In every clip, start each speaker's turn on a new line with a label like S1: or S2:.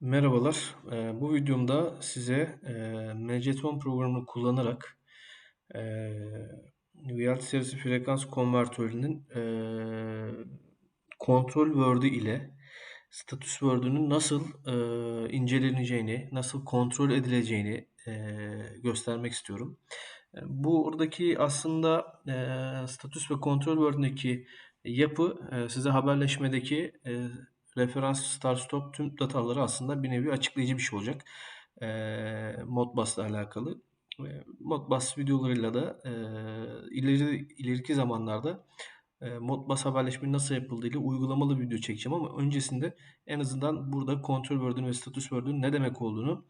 S1: Merhabalar. Eee, bu videomda size eee, MCTON programını kullanarak eee VLT serisi frekans konvertörünün eee kontrol word'ü ile status word'ünün nasıl inceleneceğini, nasıl kontrol edileceğini göstermek istiyorum. Buradaki aslında status ve kontrol word'ündeki yapı size haberleşmedeki referans, start, stop tüm dataları aslında bir nevi açıklayıcı bir şey olacak. Eee Modbus ile alakalı. Eee, Modbus videolarıyla da eee, ileri ileriki zamanlarda eee, Modbus haberleşmenin nasıl yapıldığıyla uygulamalı bir video çekeceğim ama öncesinde en azından burada kontrol word'ün ve status word'ün ne demek olduğunu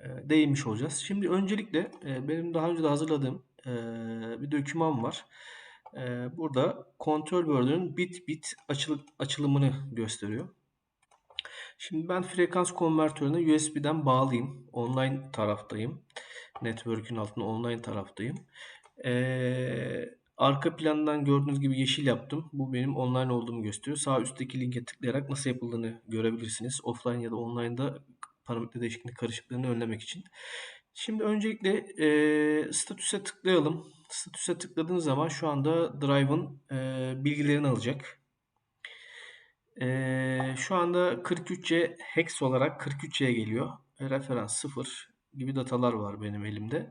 S1: eee, değinmiş olacağız. Şimdi öncelikle eee, benim daha önce de hazırladığım eee, bir doküman var. Eee, burada kontrol word'ün bit bit açılı, açılımını gösteriyor. Şimdi ben frekans konvertörüne USB'den bağlıyım. Online taraftayım. Network'ün altında online taraftayım. Ee, arka plandan gördüğünüz gibi yeşil yaptım. Bu benim online olduğumu gösteriyor. Sağ üstteki linke tıklayarak nasıl yapıldığını görebilirsiniz. Offline ya da online'da parametre değişikliğini karışıklığını önlemek için. Şimdi öncelikle e, statüse tıklayalım. Statüse tıkladığınız zaman şu anda drive'ın e, bilgilerini alacak. E, şu anda 43C hex olarak 43C'ye geliyor. Referans 0 gibi datalar var benim elimde.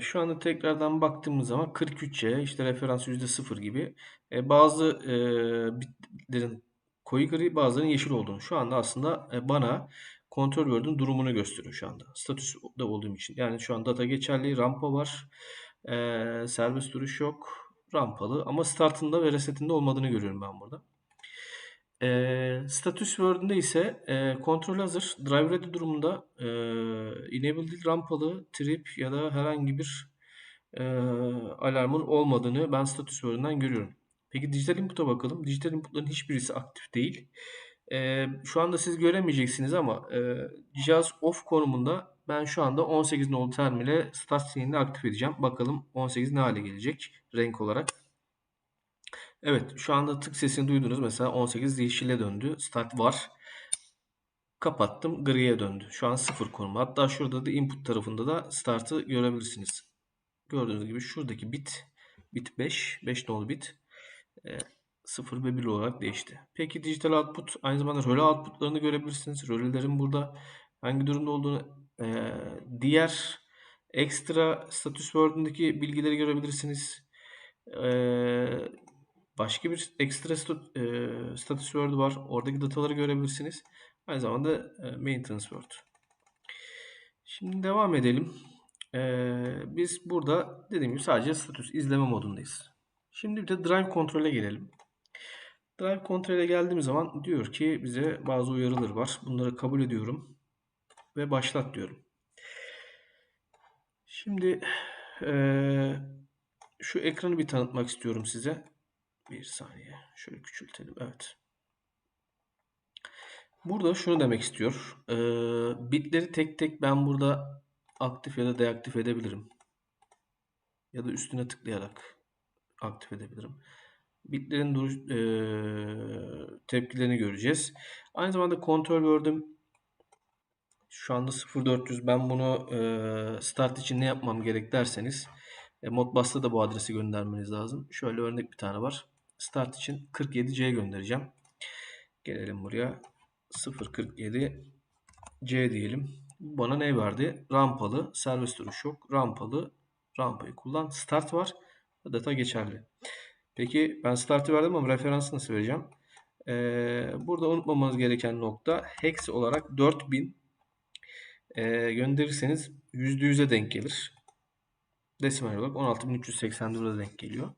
S1: Şu anda tekrardan baktığımız zaman 43C işte referans %0 gibi. Bazı bitlerin koyu gri bazılarının yeşil olduğunu. Şu anda aslında bana kontrol word'ün durumunu gösteriyor şu anda. Statüste olduğum için. Yani şu an data geçerli, rampa var. E, servis duruş yok. Rampalı ama startında ve resetinde olmadığını görüyorum ben burada. E, status word'ünde ise e, kontrol hazır. Drive ready durumunda e, enable değil rampalı, trip ya da herhangi bir e, alarmın olmadığını ben status word'ünden görüyorum. Peki dijital input'a bakalım. Dijital input'ların hiçbirisi aktif değil. E, şu anda siz göremeyeceksiniz ama e, cihaz off konumunda ben şu anda 18 nolu termile start sinyalini aktif edeceğim. Bakalım 18 ne hale gelecek renk olarak. Evet şu anda tık sesini duydunuz. Mesela 18 yeşile döndü. Start var. Kapattım. Griye döndü. Şu an sıfır konumu. Hatta şurada da input tarafında da startı görebilirsiniz. Gördüğünüz gibi şuradaki bit bit 5. 5 nolu bit. E, 0 ve 1 olarak değişti. Peki dijital output aynı zamanda röle outputlarını görebilirsiniz. Rölelerin burada hangi durumda olduğunu e, diğer ekstra status word'undaki bilgileri görebilirsiniz. E, başka bir ekstra stat, e, status word var. Oradaki dataları görebilirsiniz. Aynı zamanda e, maintenance word. Şimdi devam edelim. E, biz burada dediğim gibi sadece status izleme modundayız. Şimdi bir de drive kontrole gelelim. Drive kontrole geldiğim zaman diyor ki bize bazı uyarılar var. Bunları kabul ediyorum ve başlat diyorum. Şimdi e, şu ekranı bir tanıtmak istiyorum size. Bir saniye. Şöyle küçültelim. Evet. Burada şunu demek istiyor. E, bitleri tek tek ben burada aktif ya da deaktif edebilirim. Ya da üstüne tıklayarak aktif edebilirim. Bitlerin duruş, e, tepkilerini göreceğiz. Aynı zamanda kontrol gördüm. Şu anda 0400 ben bunu e, start için ne yapmam gerek derseniz e, Modbus'ta da bu adresi göndermeniz lazım. Şöyle örnek bir tane var. Start için 47C göndereceğim. Gelelim buraya. 047C diyelim. Bana ne verdi? Rampalı, servis duruş yok. Rampalı, rampayı kullan. Start var. Data geçerli. Peki ben startı verdim ama referansı nasıl vereceğim? Ee, burada unutmamanız gereken nokta hex olarak 4000 e, gönderirseniz %100'e denk gelir. Desimal olarak 16384'e denk geliyor.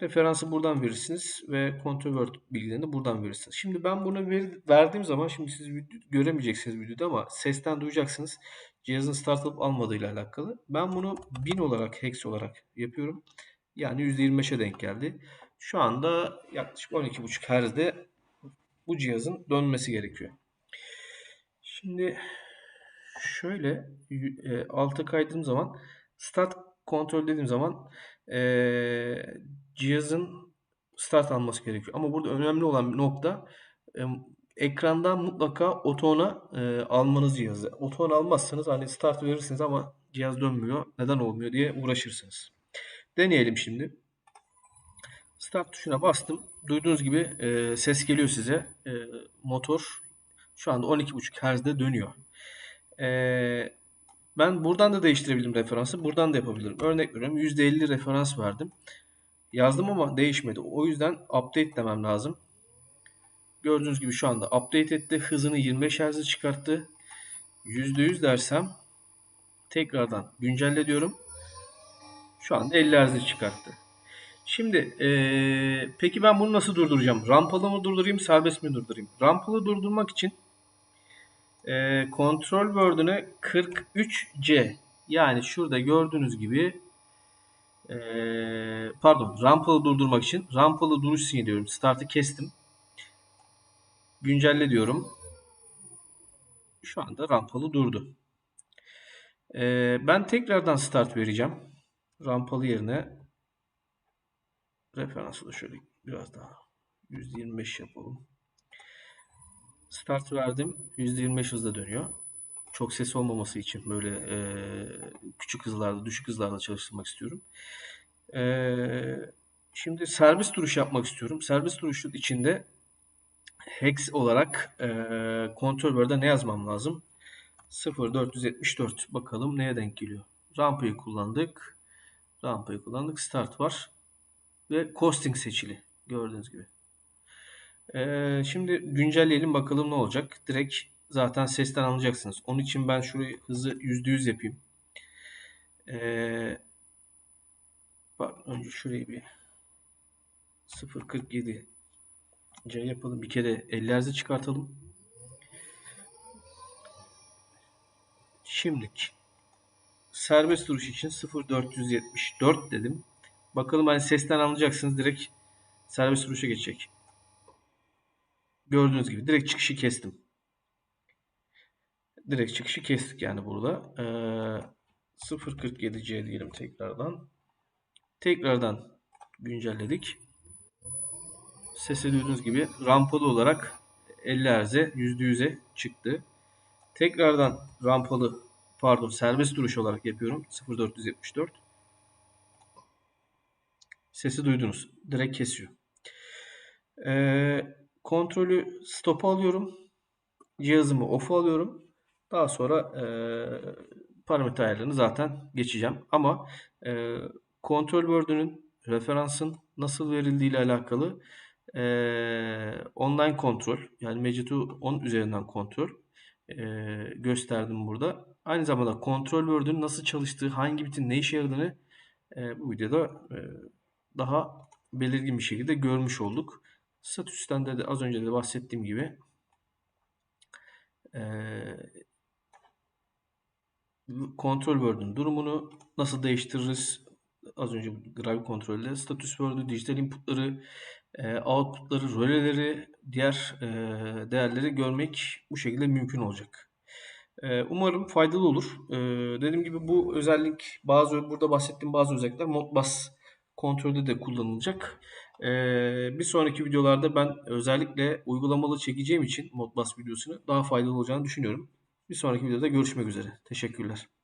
S1: Referansı buradan verirsiniz ve control word bilgilerini buradan verirsiniz. Şimdi ben bunu ver, verdiğim zaman şimdi siz göremeyeceksiniz videoda ama sesten duyacaksınız. Cihazın start alıp almadığıyla alakalı. Ben bunu 1000 olarak hex olarak yapıyorum. Yani %25'e denk geldi. Şu anda yaklaşık 12.5 Hz'de bu cihazın dönmesi gerekiyor. Şimdi şöyle e, alta kaydığım zaman start kontrol dediğim zaman e, cihazın start alması gerekiyor. Ama burada önemli olan nokta ekrandan mutlaka otona e, almanız cihazı. Oton almazsanız hani start verirsiniz ama cihaz dönmüyor. Neden olmuyor diye uğraşırsınız. Deneyelim şimdi. Start tuşuna bastım. Duyduğunuz gibi e, ses geliyor size. E, motor şu anda 12.5 Hz'de dönüyor. E, ben buradan da değiştirebilirim referansı. Buradan da yapabilirim. Örnek veriyorum. %50 referans verdim. Yazdım ama değişmedi. O yüzden update demem lazım. Gördüğünüz gibi şu anda update etti. Hızını 25 Hz'e çıkarttı. %100 dersem tekrardan güncelle diyorum. Şu anda 50 Hz'e çıkarttı. Şimdi ee, peki ben bunu nasıl durduracağım? Rampalı mı durdurayım, serbest mi durdurayım? Rampalı durdurmak için e, kontrol word'üne 43C yani şurada gördüğünüz gibi e, pardon rampalı durdurmak için rampalı duruş sinyali diyorum. Start'ı kestim. Güncelle diyorum. Şu anda rampalı durdu. E, ben tekrardan start vereceğim. Rampalı yerine referansı da şöyle biraz daha %25 yapalım. Start verdim. %25 hızla dönüyor. Çok ses olmaması için böyle e, küçük hızlarda, düşük hızlarda çalıştırmak istiyorum. E, şimdi servis duruş yapmak istiyorum. Servis duruşu içinde hex olarak e, kontrol word'e ne yazmam lazım? 0474 bakalım neye denk geliyor. Rampayı kullandık. Rampayı kullandık. Start var. Ve costing seçili. Gördüğünüz gibi. Ee, şimdi güncelleyelim bakalım ne olacak. Direkt zaten sesten anlayacaksınız. Onun için ben şurayı hızı %100 yapayım. Ee, bak önce şurayı bir 0.47 C yapalım. Bir kere 50 Hz'e çıkartalım. Şimdilik serbest duruş için 0.474 dedim. Bakalım hani sesten anlayacaksınız. Direkt serbest duruşa geçecek. Gördüğünüz gibi direkt çıkışı kestim. Direkt çıkışı kestik yani burada. Ee, 0.47C diyelim tekrardan. Tekrardan güncelledik. Sesi duyduğunuz gibi rampalı olarak 50 Hz'e %100'e çıktı. Tekrardan rampalı pardon serbest duruş olarak yapıyorum. 0.474. Sesi duydunuz. Direkt kesiyor. Ee, kontrolü stop alıyorum. Cihazımı off alıyorum. Daha sonra e, parametre ayarlarını zaten geçeceğim. Ama e, kontrol word'ünün referansın nasıl verildiği ile alakalı e, online kontrol yani Magento 10 üzerinden kontrol e, gösterdim burada. Aynı zamanda kontrol word'ün nasıl çalıştığı, hangi bitin ne işe yaradığını e, bu videoda e, daha belirgin bir şekilde görmüş olduk. Statüsten de, az önce de bahsettiğim gibi e, kontrol word'ün durumunu nasıl değiştiririz? Az önce Gravi kontrolde status word'ü, dijital inputları, e, outputları, röleleri, diğer e, değerleri görmek bu şekilde mümkün olacak. E, umarım faydalı olur. E, dediğim gibi bu özellik bazı burada bahsettiğim bazı özellikler Modbus kontrolde de kullanılacak. Ee, bir sonraki videolarda ben özellikle uygulamalı çekeceğim için Modbus videosunu daha faydalı olacağını düşünüyorum. Bir sonraki videoda görüşmek üzere. Teşekkürler.